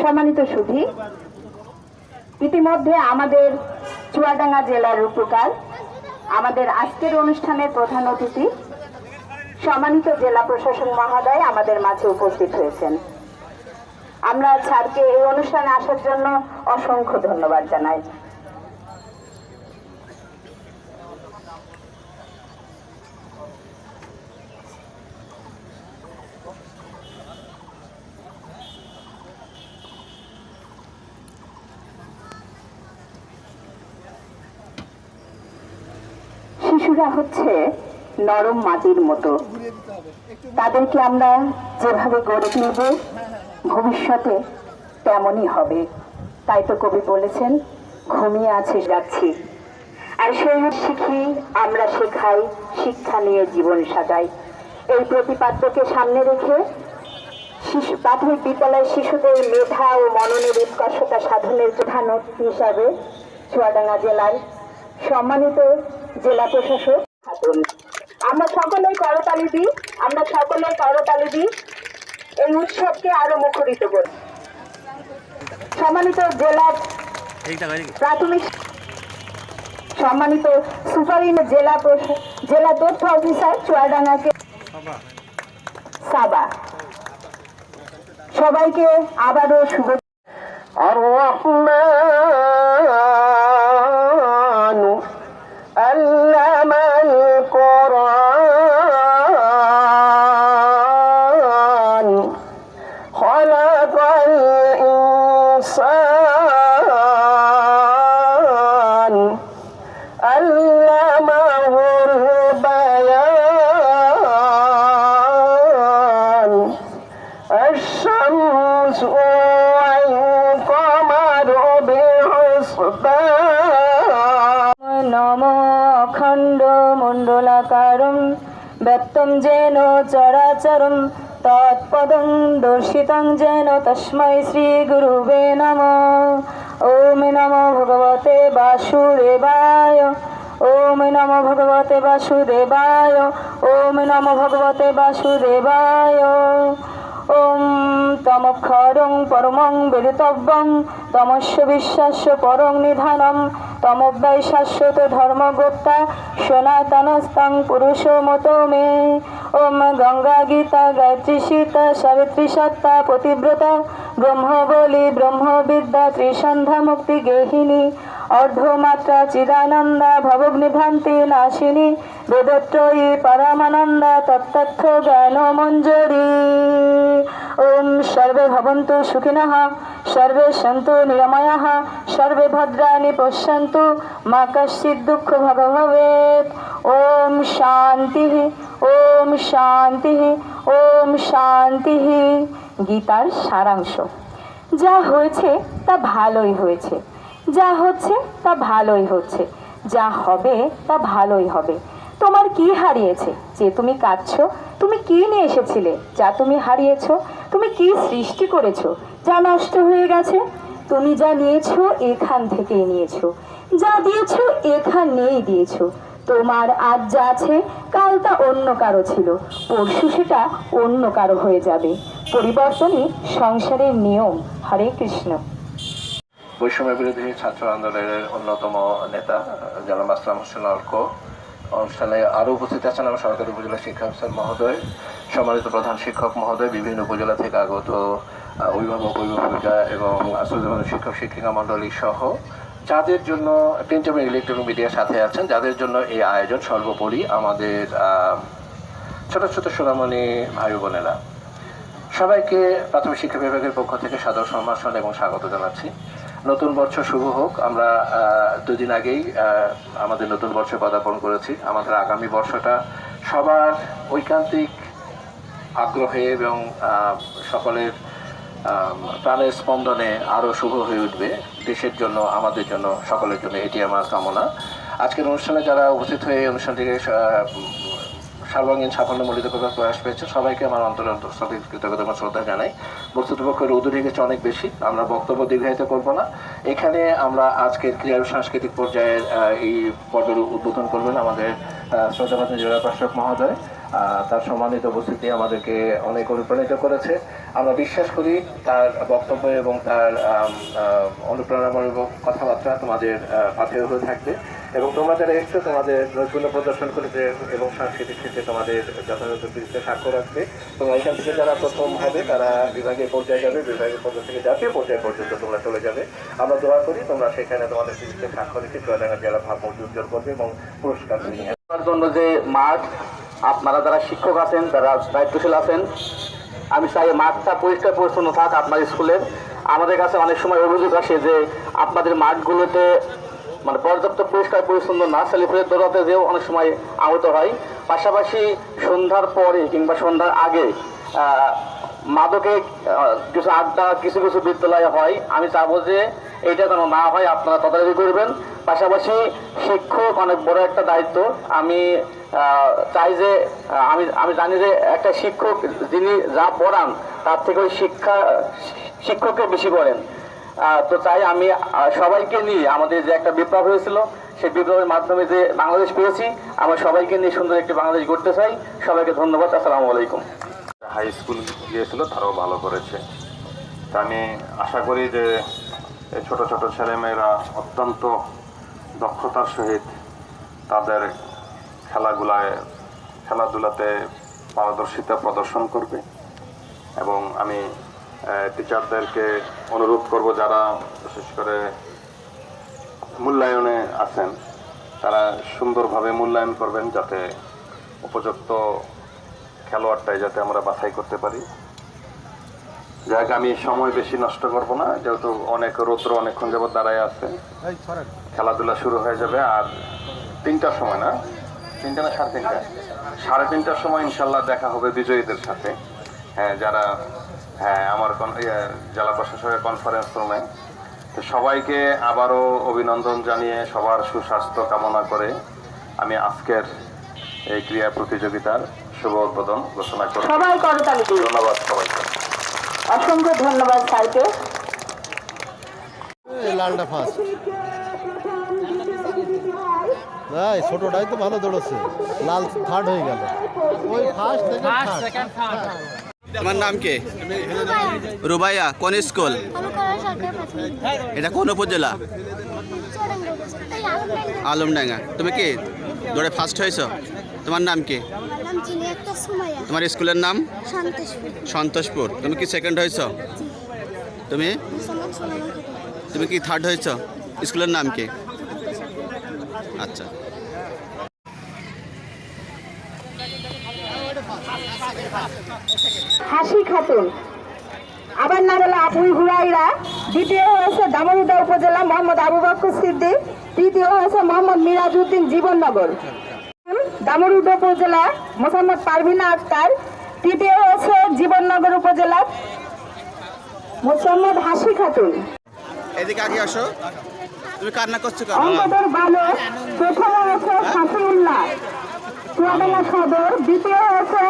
সম্মানিত সুধী, ইতিমধ্যে আমাদের চুয়াডাঙ্গা জেলার রূপকার, আমাদের আজকের অনুষ্ঠানের প্রধান অতিথি, সম্মানিত জেলা প্রশাসক মহোদয় আমাদের মাঝে উপস্থিত হয়েছেন। আমরা স্যারকে এই অনুষ্ঠানে আসার জন্য অসংখ্য ধন্যবাদ জানাই। শিশুরা হচ্ছে নরম মাটির মতো। তাদেরকে আমরা যেভাবে গড়ে তুলব, ভবিষ্যতে তেমনই হবে। তাই তো কবি বলেছেন, ঘুমিয়ে আছে, যাচ্ছি। আর সেই শিখি আমরা শেখাই, শিক্ষা নিয়ে জীবন সাজাই। এই প্রতিপাদ্যকে সামনে রেখে শিশু প্রাথমিক বিদ্যালয়ের শিশুদের মেধা ও মননের উৎকর্ষতা সাধনের প্রধান হিসাবে চুয়াডাঙ্গা জেলার সম্মানিত জেলা প্রশাসক। আমরা সকলেই করতালি দিই, আমরা সকলেই করতালি দিই। এই উৎসবকে আরও মুখরিত করি। সম্মানিত জেলা প্রাথমিক সম্মানিত সুপারিন জেলা জেলা তথ্য অফিসার চুয়াডাঙ্গাকে সাবা। সবাইকে আবারও শুভ আর নম অখণ্ড মণ্ডলাকারম ব্যক্তম যেন চরাচরম তৎপদং দর্শিতং যেন তস্मै শ্রী গুরুবে নম ওম নম ভগবতে বাসুদেবায় ওম নম ভগবতে বাসুদেবায় ওম নম ভগবতে বাসুদেবায় ওম তমক্ষরং পরমং বেদিতব্যং, তমস্য বিশ্বাস্য পরং নিধানম তমব্যয় শাশ্বত ধর্মগোপ্তা, সনাতনস্তং পুরুষ মতো মে। ওম গঙ্গা গীতা গায়ত্রী সীতা সাবিত্রী সত্তা পতিব্রতা ব্রহ্মবিদ্যা ত্রিসন্ধ্যা মুক্তি গেহিনী। অর্ধমাত্রা চিদানন্দা, ভবগ্নিভ্রান্তি নাশিনী বেদত্রয়ী পরমানন্দা তত্তথ্য জ্ঞান মঞ্জরি ওম সর্বে ভবন্তু সুখিনঃ, সর্বে সন্তু নিরাময়াঃ, সর্বে ভদ্রাণি পশ্যন্তু, মা কশ্চিৎ দুঃখ ভগ ভবেৎ ওম শান্তি ওম শান্তি ওম শান্তি। গীতার সারাংশ। যা হয়েছে তা ভালোই হয়েছে। যা হচ্ছে তা ভালোই হচ্ছে। যা হবে তা ভালোই হবে। তোমার কি হারিয়েছে? যে তুমি কাঁদছো? তুমি কি নিয়ে এসেছিলে? যা তুমি হারিয়েছ? তুমি কি সৃষ্টি করেছ? যা নষ্ট হয়ে গেছে? তুমি যা নিয়েছো এখান থেকেই নিয়েছো। যা দিয়েছ এখানেই দিয়েছ। তোমার আজ যা আছে, কাল তা অন্য কারও ছিল। পরশু সেটা অন্য কারও হয়ে যাবে। পরিবর্তনই সংসারের নিয়ম। হরে কৃষ্ণ। বৈষম্য বিরোধী ছাত্র আন্দোলনের অন্যতম নেতা, জনাব আসলাম হোসেন অর্ক অনুষ্ঠানে আরও উপস্থিত আছেন আমার সরকারি উপজেলা শিক্ষা অফিসার মহোদয়, সম্মানিত প্রধান শিক্ষক মহোদয়, বিভিন্ন উপজেলা থেকে আগত অভিভাবক, অভিভাবিকা এবং আসুজ্জামান শিক্ষক, শিক্ষিকা মণ্ডলী সহ যাদের জন্য প্রিন্ট এবং ইলেকট্রনিক মিডিয়ার সাথে আছেন, যাদের জন্য এই আয়োজন সর্বোপরি আমাদের ছোট ছোট সোনামণি ভাই বোনেরা সবাইকে প্রাথমিক শিক্ষা বিভাগের পক্ষ থেকে সাদর সম্ভাষণ এবং স্বাগত জানাচ্ছি। নতুন বর্ষ শুভ হোক। আমরা দুদিন আগেই আমাদের নতুন বর্ষে পদার্পণ করেছি। আমাদের আগামী বর্ষটা সবার ঐকান্তিক আগ্রহে এবং সকলের প্রাণের স্পন্দনে আরও শুভ হয়ে উঠবে। দেশের জন্য, আমাদের জন্য, সকলের জন্য এটি আমার কামনা। আজকের অনুষ্ঠানে যারা উপস্থিত হয়ে অনুষ্ঠানটিকে আহ, সাফল্য মূলিত করার প্রয়াস পেয়েছে সবাইকে আমার অন্তর অন্তঃস্থলে কৃতজ্ঞতা শ্রদ্ধা জানাই। বস্তুতপক্ষের রৌদ্র গেছে অনেক বেশি আমরা বক্তব্য দীর্ঘায়িত করব না। এখানে আমরা আজকের ক্রীড়া সাংস্কৃতিক পর্যায়ের এই পর্বের উদ্বোধন করবেন আমাদের শ্রদ্ধাবাদ জেলা প্রশাসক মহোদয়। তার সম্মানিত উপস্থিতি আমাদেরকে অনেক অনুপ্রাণিত করেছে। আমরা বিশ্বাস করি তার বক্তব্য এবং তার অনুপ্রেরণামূলক কথাবার্তা তোমাদের পাথেয় হয়ে থাকবে এবং তোমরা যারা এসছো তোমাদের নৈপুণ্য প্রদর্শন করেছে এবং সাংস্কৃতিক ক্ষেত্রে তোমাদের যথাযথ বৃত্তে স্বাক্ষর রাখবে। তোমরা এখান থেকে যারা প্রথম হবে, তারা বিভাগীয় পর্যায়ে যাবে, বিভাগীয় পর্যায় থেকে জাতীয় পর্যায় পর্যন্ত তোমরা চলে যাবে। আমরা দোয়া করি তোমরা সেখানে তোমাদের বৃত্তে স্বাক্ষর রেখে চুয়াডাঙ্গা জেলা ভাবমূর্তি উজ্জ্বল করবে এবং পুরস্কার জন্য যে মাঠ আপনারা যারা শিক্ষক আছেন, যারা দায়িত্বশীল আছেন, আমি চাই মাঠটা পরিষ্কার পরিচ্ছন্ন থাক আপনার স্কুলের আমাদের কাছে অনেক সময় অভিযোগ আসে যে আপনাদের মাঠগুলোতে মানে পর্যাপ্ত পরিষ্কার পরিচ্ছন্ন না ছেলেপুলের দৌড়াতে যেও অনেক সময় আহত হয়। পাশাপাশি সন্ধ্যার পরে কিংবা সন্ধ্যার আগে মাদকে কিছু আড্ডা, কিছু কিছু বিদ্যালয়ে হয়। আমি চাবো যে এইটা যেন না হয়, আপনারা তদারকি করবেন। পাশাপাশি শিক্ষক অনেক বড় একটা দায়িত্ব। আমি চাই যে আমি আমি জানি যে একটা শিক্ষক যিনি যা পড়ান, তার থেকে ওই শিক্ষা, শিক্ষককে বেশি করেন। তো চাই আমি সবাইকে নিয়ে আমাদের যে একটা বিপ্লব হয়েছিল, সেই বিপ্লবের মাধ্যমে যে বাংলাদেশ পেয়েছি, আমরা সবাইকে নিয়ে সুন্দর একটি বাংলাদেশ গড়তে চাই। সবাইকে ধন্যবাদ, আসসালামু আলাইকুম। হাই স্কুল গিয়েছিল, তারাও ভালো করেছে। তা আমি আশা করি যে এই ছোট ছোট ছেলেমেয়েরা অত্যন্ত দক্ষতার সহিত তাদের খেলাগুলায়, খেলাধুলাতে পারদর্শিতা প্রদর্শন করবে। এবং আমি টিচারদেরকে অনুরোধ করব, যারা বিশেষ করে মূল্যায়নে আছেন, তারা সুন্দরভাবে মূল্যায়ন করবেন যাতে উপযুক্ত খেলোয়াড়টাই যাতে আমরা বাছাই করতে পারি। যাক আমি সময় বেশি নষ্ট করব না যেহেতু অনেক রৌদ্র অনেকক্ষণ যাবত দাঁড়ায় আছে। খেলাধুলা শুরু হয়ে যাবে আর তিনটার সময় না? তিনটা না সাড়ে তিনটা? সাড়ে তিনটার সময় ইনশাল্লাহ দেখা হবে বিজয়ীদের সাথে। হ্যাঁ যারা হ্যাঁ আমার ইয়ে, জেলা প্রশাসকের কনফারেন্স রুমে তো সবাইকে আবারও অভিনন্দন জানিয়ে সবার সুস্বাস্থ্য কামনা করে আমি আজকের এই ক্রীড়া প্রতিযোগিতার শুভ উদ্বোধন ঘোষণা করি সবাই করতালি দিই ধন্যবাদ সবাইকে। অসংখ্য ধন্যবাদ স্যারকে। লালটা ফার্স্ট। নাই ছোটটাই তো ভালো দৌড়চ্ছে। লাল থার্ড হয়ে গেল। ওই ফার্স্ট থেকে থার্ড তোমার নাম কে? রুবাইয়া। কোন স্কুল? এটা কোন উপজেলা। আলমডাঙ্গা। তুমি কি? দৌড়ে ফার্স্ট হয়েছো? তোমার নাম কি? তোমার স্কুলের নাম? সন্তোষপুর। তুমি কি সেকেন্ড হয়েছো? তুমি। তুমি কি থার্ড হয়েছ? স্কুলের নাম কি? আচ্ছা। হাসি খাতুন আবার নাম হলো আপুই হুরাইরা। দ্বিতীয় হয়েছে দামোদা উপজেলা মোহাম্মদ আবু বকর সিদ্দিক। তৃতীয় হয়েছে মোহাম্মদ মিরাজউদ্দিন জীবননগর। দামোদা উপজেলা মোহাম্মদ পারভিনা আক্তার তৃতীয় হচ্ছে জীবননগর উপজেলা মোহাম্মদ হাসি খাতুন। এদিকে আগে আসো। তুমি কান্না করছ কেন? অঙ্কদের বালক প্রথম হচ্ছে হাসিউল্লাহ সদর দ্বিতীয় হয়েছে